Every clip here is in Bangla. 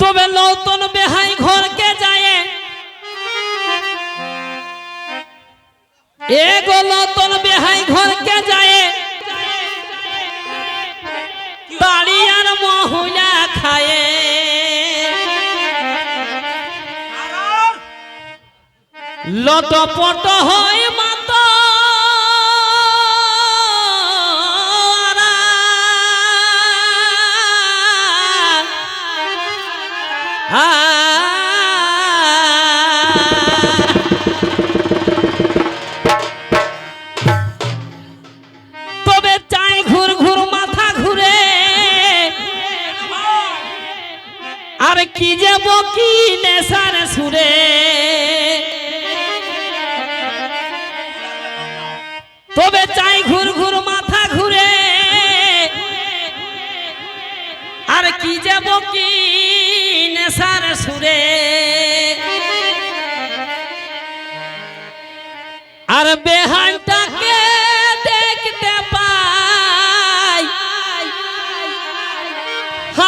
তবে নতুন বেহাই ঘরকে যায়। এগো নতুন বেহাই ঘরকে যায়। বাড়ি আর মহুয়া খায়ে। লটপট হয় তবে চাই ঘুর মাথা ঘুরে। আর কি যে বকি নেশার সুরে। তবে চাই ঘুর মাথা ঘুরে। আর কি যে বকি নেশার সুরে। আর বেহানটাকে দেখতে পাই।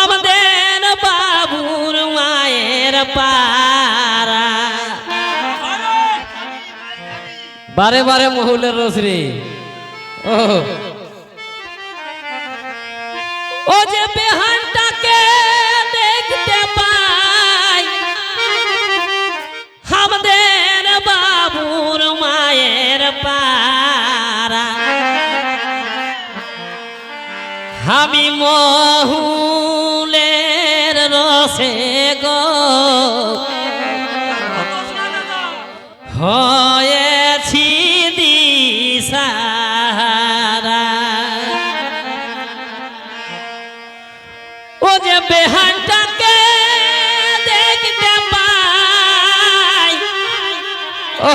আমাদের বাবুর মায়ের পারা বারে বারে মহুলের রসরি ও। ও যে বেহানটাকে আমি মহুলের রসে গো। হয়েছি দিশারা ও যে বেহানটাকে দেখতে পাই। ও,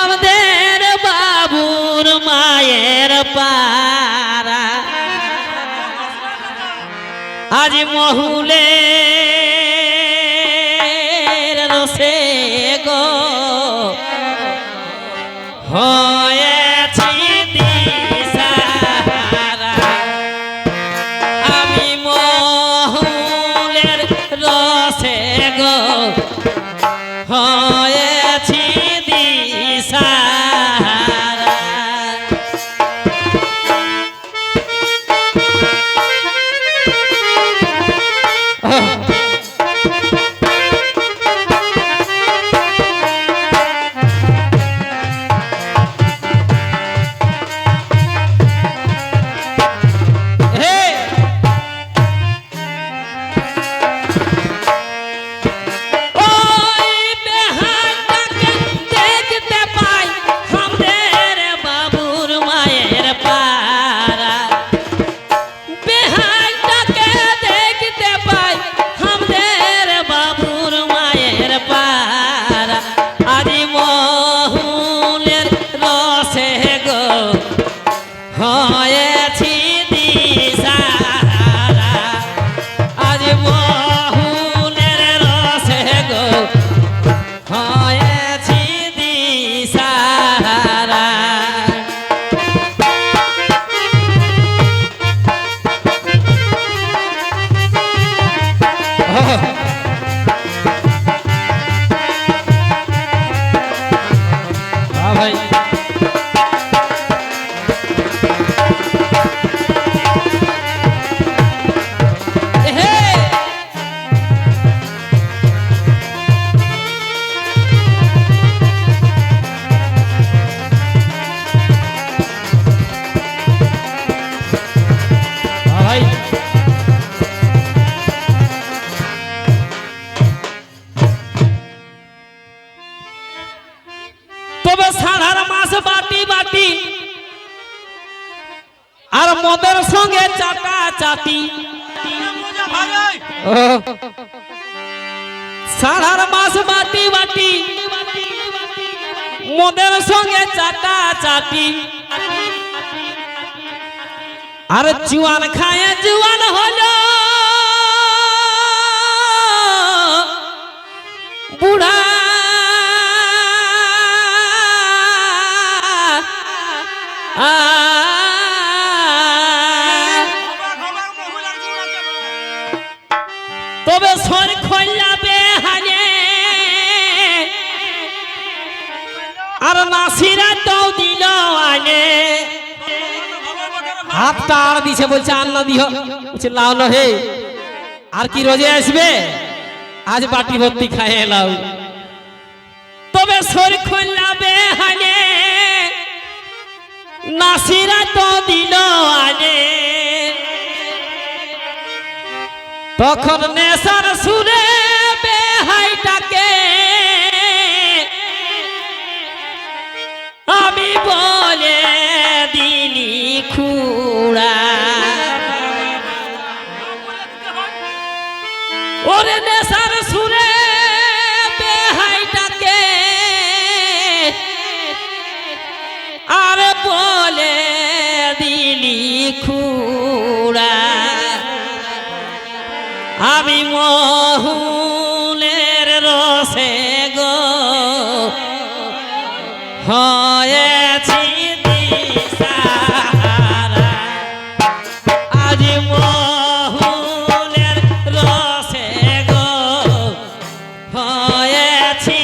আমাদের বাবুর মায়ের পারা আজ মহুলে রসে গো। দিশাহারা আমি মহুলের রসে গো। হয়েছি আর মদের সঙ্গে চাটা চাটি সারার মাস বাটি বাটি। মদের সঙ্গে চাটা চাটি আর জুয়ান খায় জুয়ান হলো। বুড়া সিরাটাও দিল আর দিছে বলছে, আল্লাহ বলছে হে। আর কি রোজে আসবে? আজ বাটি ভর্তি খায় লাউ তবে সর খোলাবে হানে নাসিরা তো দিল আনে। তখন নেশার সুরে দিলি খুড়া। আমি মহুলের রসে গো হয়েছি মহুলের রসে গো হয়েছি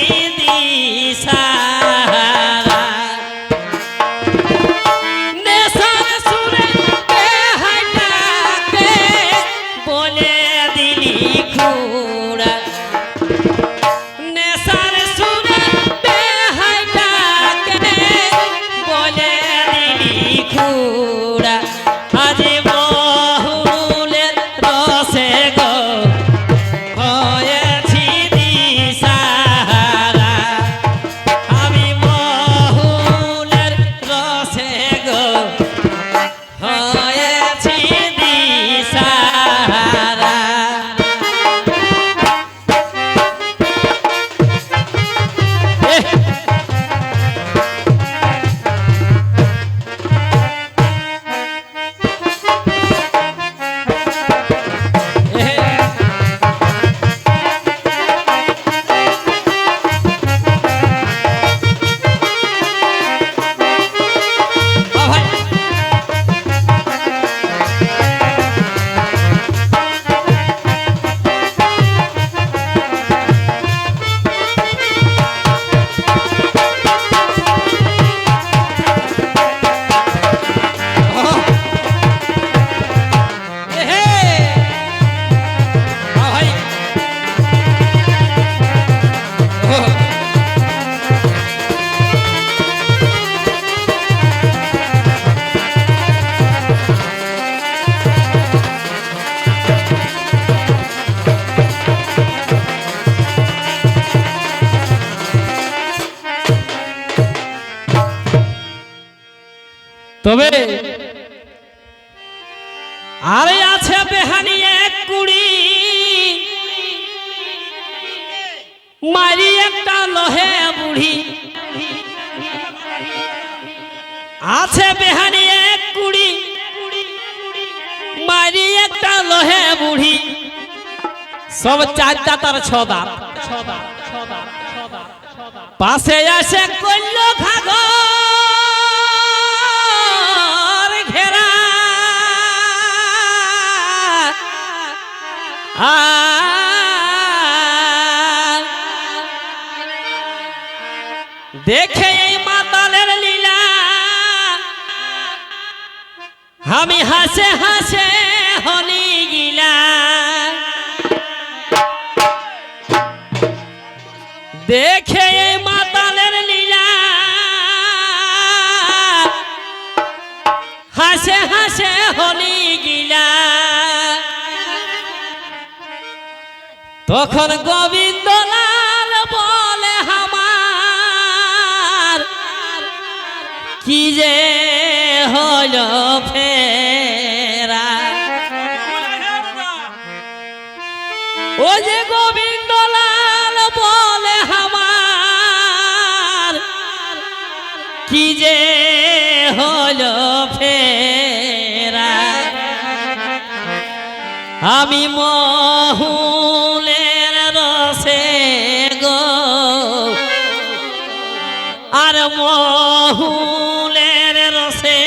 আরে আছে বেহানি এক কুড়ি। মারি একটা লহে বুড়ি। আছে বেহানি এক কুড়ি। মারি একটা লহে বুড়ি। সব চারটা তার ছদা পাশে আসে কল্য ঘাগর দেখে এই মাতালের লীলা। আমি হাসে হাসে হলি গিলা। দেখে এই মাতালের লীলা। হাসে হাসে হলি তখন গোবিন্দ লাল বলে আমার কি যে হল ফেরা? ও যে গোবিন্দ লাল বলে আমার কি যে হল ফেরা? আমি মহুলের মহুলের রসে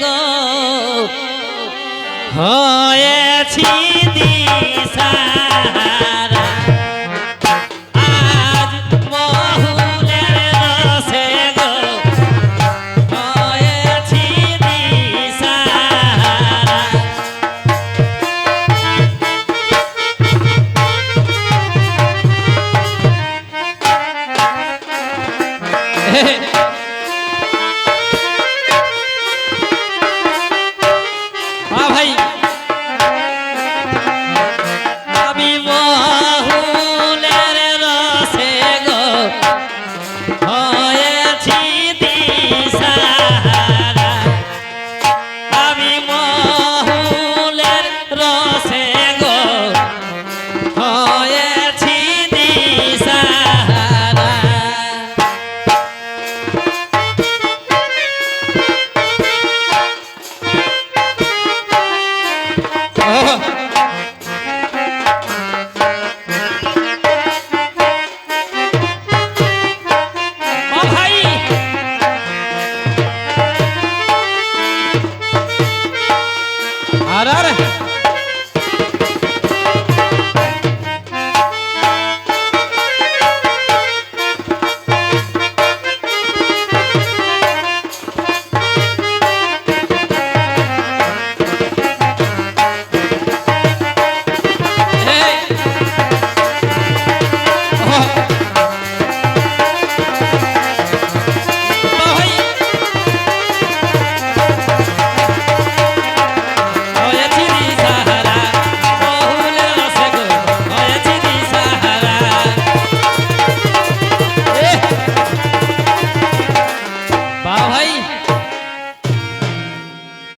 গো। হয়েছি দিশাহারা ஆறாரு